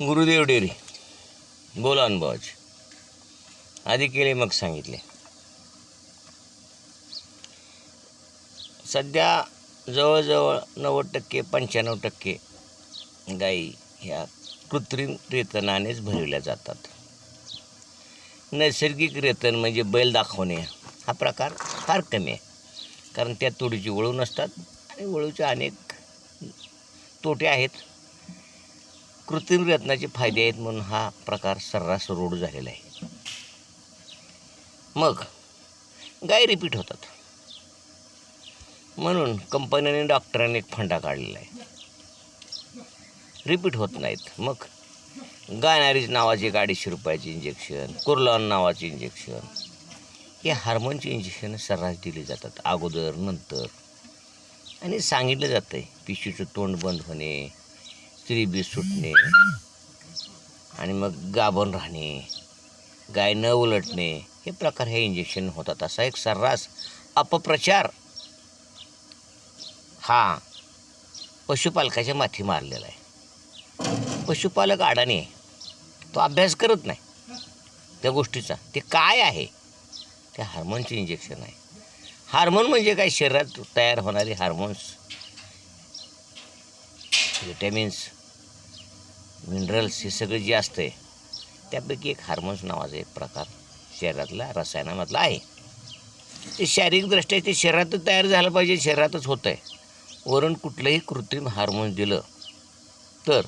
Gurudev dairy बोला अनुभवाचे आधी केले मग सांगितले. सध्या जवळजवळ नव्वद टक्के पंच्याण्णव टक्के गाई ह्या कृत्रिम रेतनानेच भरविल्या जातात. नैसर्गिक रेतन म्हणजे बैल दाखवणे हा प्रकार फार कमी आहे. कारण त्या तोडीची वळू नसतात आणि वळूचे अनेक तोटे आहेत. कृत्रिम रत्नाचे फायदे आहेत म्हणून हा प्रकार सर्रास रोड झालेला आहे. मग गाय रिपीट होतात. म्हणून कंपन्याने डॉक्टरांनी एक फंडा काढलेला आहे. रिपीट होत नाहीत. मग गायनारीज नावाचे एक अडीचशे रुपयाचे इंजेक्शन कुर्लॉन नावाचे इंजेक्शन हे हार्मोनचे इंजेक्शन सर्रास दिले जातात. अगोदर नंतर. आणि सांगितलं जातं आहे पिशवीचं तोंड बंद होणे स्त्रीबीज सुटणे आणि मग गाभण राहणे गाय न उलटणे हे प्रकार हे इंजेक्शन होतात. असा एक सर्रास अपप्रचार हा पशुपालकाच्या माथी मारलेला आहे. पशुपालक अडाणी आहे. तो अभ्यास करत नाही त्या गोष्टीचा. ते काय आहे? ते हार्मोनचे इंजेक्शन आहे. हार्मोन म्हणजे काय? शरीरात तयार होणारे हार्मोन्स विटॅमिन्स मिनरल्स हे सगळं जे असतं आहे त्यापैकी एक हार्मोन्स नावाचा एक प्रकार शरीरातला रसायनामधला आहे. ते शारीरिकदृष्ट्या ते शरीरातच तयार झालं पाहिजे शरीरातच होतं आहे वरून कुठलंही कृत्रिम हार्मोन्स दिलं तर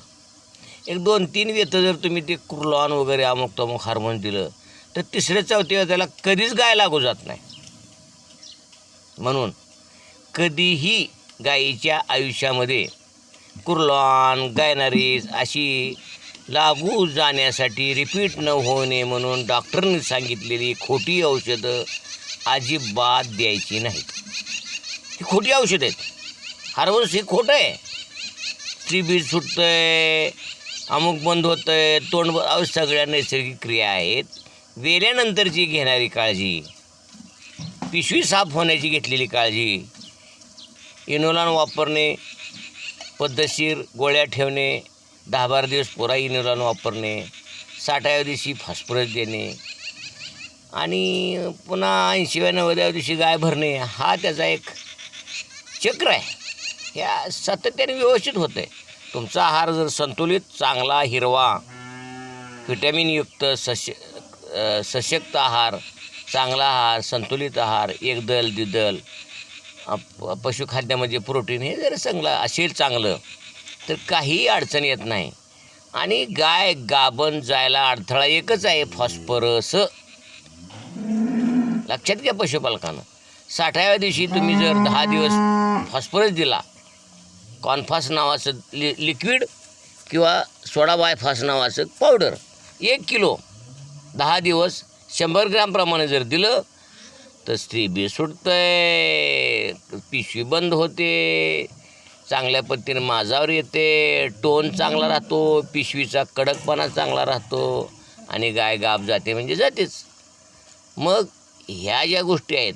एक दोन तीन वेतं जर तुम्ही ते कुर्लॉन वगैरे अमुक तमुक हार्मोन्स दिलं तर तिसऱ्या चौथ्या त्याला कधीच गाय लागू जात नाही. म्हणून कधीही गायीच्या आयुष्यामध्ये कुर्लॉन गायनारीज अशी लागू जाण्यासाठी रिपीट न होणे म्हणून डॉक्टरनी सांगितलेली खोटी औषधं अजिबात द्यायची नाहीत. ही खोटी औषधं आहेत. हार्वर्स हे खोटं आहे. स्त्रीबीज आहे अमुक बंद होतंय तोंड सगळ्या नैसर्गिक क्रिया आहेत. वेल्यानंतरची घेणारी काळजी पिशवी साफ होण्याची घेतलेली काळजी इनोलान वापरणे पद्धतशीर गोळ्या ठेवणे दहा बारा दिवस पुरा इनोलान वापरणे साठाव्या दिवशी फॉस्फरस देणे आणि पुन्हा ऐंशीव्या नव्वदाव्या दिवशी गाय भरणे हा त्याचा एक चक्र आहे. ह्या सातत्याने व्यवस्थित होतं आहे तुमचा आहार जर संतुलित चांगला हिरवा व्हिटॅमिनयुक्त सश सशक्त आहार चांगला आहार संतुलित आहार एकदल द्विदल पशुखाद्यामध्ये प्रोटीन हे जर चांगलं असेल चांगलं तर काहीही अडचण येत नाही. आणि गाय गाभण जायला अडथळा एकच आहे फॉस्फरस. लक्षात घ्या पशुपालकानं. साठाव्या दिवशी तुम्ही जर दहा दिवस फॉस्फरस दिला कॉनफास नावाचं लि लिक्विड किंवा सोडा बायफास नावाचं पावडर एक किलो दहा दिवस शंभर ग्रॅमप्रमाणे जर दिलं तर स्त्री बी सुटतंय पिशवी बंद होते चांगल्या पद्धतीने माझावर येते टोन चांगला राहतो पिशवीचा कडकपणा चांगला राहतो आणि गाय गाप जाते म्हणजे जातेच. मग ह्या ज्या गोष्टी आहेत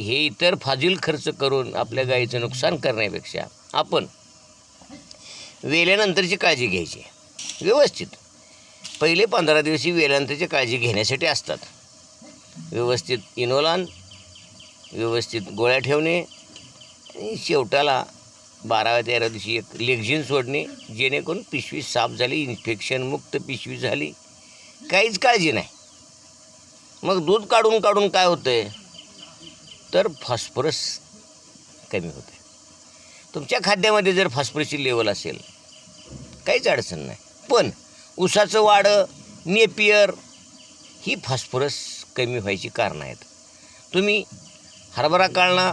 हे इतर फाजील खर्च करून आपल्या गाईचं नुकसान करण्यापेक्षा आपण वेल्यानंतरची काळजी घ्यायची. व्यवस्थित. पहिले पंधरा दिवशी वेल्यानंतरची काळजी घेण्यासाठी असतात. व्यवस्थित इनोलान व्यवस्थित गोळ्या ठेवणे आणि शेवटाला बाराव्या तेरा दिवशी एक लेक्झिन सोडणे जेणेकरून पिशवी साफ झाली इन्फेक्शनमुक्त पिशवी झाली. काहीच काळजी नाही. मग दूध काढून काढून काय होतं आहे तर फॉस्फरस कमी होते तुमच्या खाद्यामध्ये जर फॉस्फरसची लेवल असेल काहीच अडचण नाही. पण उसाचं वाडं नेपियर ही फॉस्फरस कमी व्हायची कारणं आहेत. तुम्ही हरभरा काळणा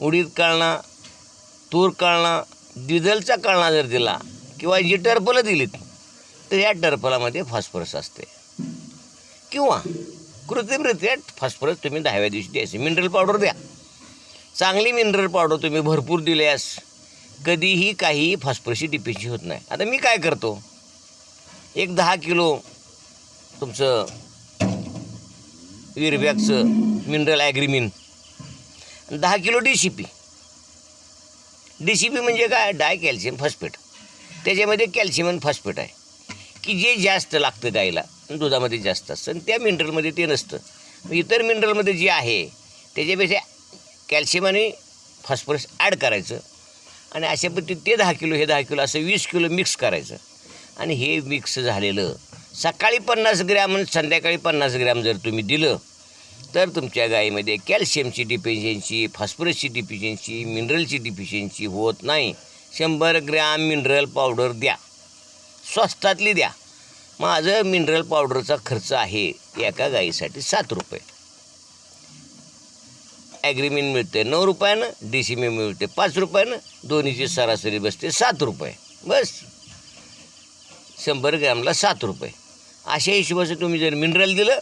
उडीद काळणा तूर काळणा द्विदलचा काळणा जर दिला किंवा जी टर्पलं दिलीत तर या टर्पलामध्ये फॉस्फरस असते. किंवा कृत्रिमरित्या फॉस्फरस तुम्ही दहाव्या दिवशी द्यायचे मिनरल पावडर द्या. चांगली मिनरल पावडर तुम्ही भरपूर दिल्यास कधीही काहीही फॉस्फरसची डिफिशी होत नाही. आता मी काय करतो? एक दहा किलो तुमचं विरबॅगचं मिनरल ॲग्रीमिन दहा kilo D C P D C P म्हणजे काय? Dicalcium phosphate. त्याच्यामध्ये कॅल्शियम आणि फॉस्फेट आहे. की जे जास्त लागतं गाईला दुधामध्ये जास्त असतं. आणि त्या मिनरलमध्ये ते नसतं. इतर मिनरलमध्ये जे आहे त्याच्यापेक्षा कॅल्शियम आणि फॉस्फरस ॲड करायचं. आणि अशा पद्धतीत ते दहा किलो हे दहा किलो असं वीस किलो मिक्स करायचं. आणि हे मिक्स झालेलं सकाळी पन्नास ग्रॅम आणि संध्याकाळी पन्नास ग्रॅम जर तुम्ही दिलं तर तुमच्या गायीमध्ये कॅल्शियमची डिफिशियन्सी फॉस्फरसची डिफिशियन्सी मिनरलची डिफिशियन्सी होत नाही. शंभर ग्रॅम मिनरल पावडर द्या. स्वस्तातली द्या. माझं मिनरल पावडरचा खर्च आहे एका गाईसाठी सात रुपये. ॲग्रीमेंट मिळते नऊ रुपयानं डी सी मे मिळते पाच रुपयानं दोन्हीची सरासरी बसते सात रुपये. बस. शंभर ग्रॅमला सात रुपये. अशा हिशोबाचं तुम्ही जर मिनरल दिलं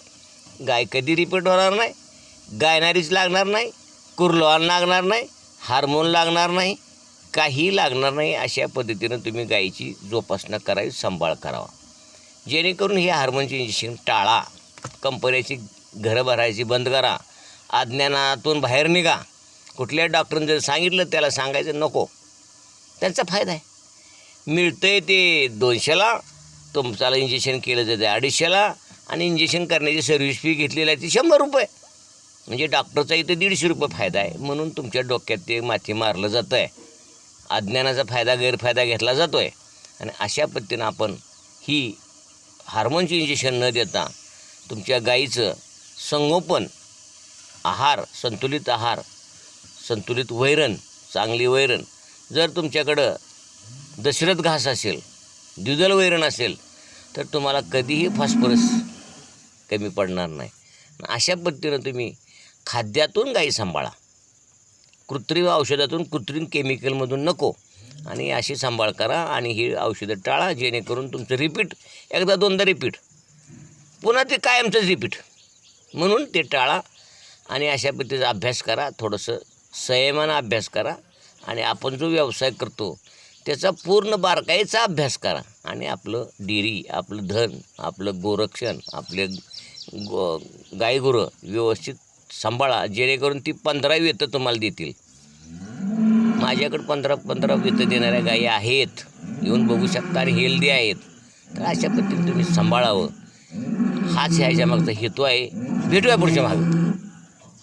गाय कधी रिपीट होणार नाही गायनारीच लागणार नाही कुर्लवान लागणार नाही हार्मोन लागणार नाही काही लागणार नाही अशा पद्धतीनं तुम्ही गायीची जोपासना करावी सांभाळ करावा. जेणेकरून हे हार्मोनचे इंजेक्शन टाळा कंपन्याची घरं भरायची बंद करा अज्ञानातून बाहेर निघा. कुठल्या डॉक्टरनं जर सांगितलं त्याला सांगायचं नको. त्यांचा फायदा आहे. मिळतं आहे ते दोनशेला तुमचाला इंजेक्शन केलं जातं अडीचशेला आणि इंजेक्शन करण्याची सर्व्हिस फी घेतलेली आहे ती शंभर रुपये. म्हणजे डॉक्टरचा इथं दीडशे रुपये फायदा आहे. म्हणून तुमच्या डोक्यात ते माथी मारलं जातं आहे अज्ञानाचा फायदा गैरफायदा घेतला जातो आहे आणि अशा पद्धतीनं आपण ही हार्मोनची इंजेक्शन न देता तुमच्या गाईचं संगोपन आहार संतुलित आहार संतुलित वैरण चांगली वैरण जर तुमच्याकडं दशरथ घास असेल द्विदल वैरण असेल तर तुम्हाला कधीही फॉस्फरस कमी पडणार नाही. अशा पद्धतीनं तुम्ही खाद्यातून गाई सांभाळा. कृत्रिम औषधातून कृत्रिम केमिकलमधून नको. आणि अशी सांभाळ करा आणि ही औषधं टाळा जेणेकरून तुमचं रिपीट एकदा दोनदा रिपीट. पुन्हा ते कायमचंच रिपीट. म्हणून ते टाळा आणि अशा पद्धतीचा अभ्यास करा. थोडंसं संयमानं अभ्यास करा. आणि आपण जो व्यवसाय करतो त्याचा पूर्ण बारकाईचा अभ्यास करा. आणि आपलं डेअरी आपलं धन आपलं गोरक्षण आपले गो गायगुरं व्यवस्थित सांभाळा. जेणेकरून ती पंधरा वेतं तुम्हाला देतील. माझ्याकडं पंधरा पंधरा वेतं देणाऱ्या गायी आहेत. येऊन बघू शकता आणि हेल्दी आहेत. तर अशा पद्धतीने तुम्ही सांभाळावं. हाच ह्याच्या मागचा हेतू आहे. भेटूया पुढच्या मागं.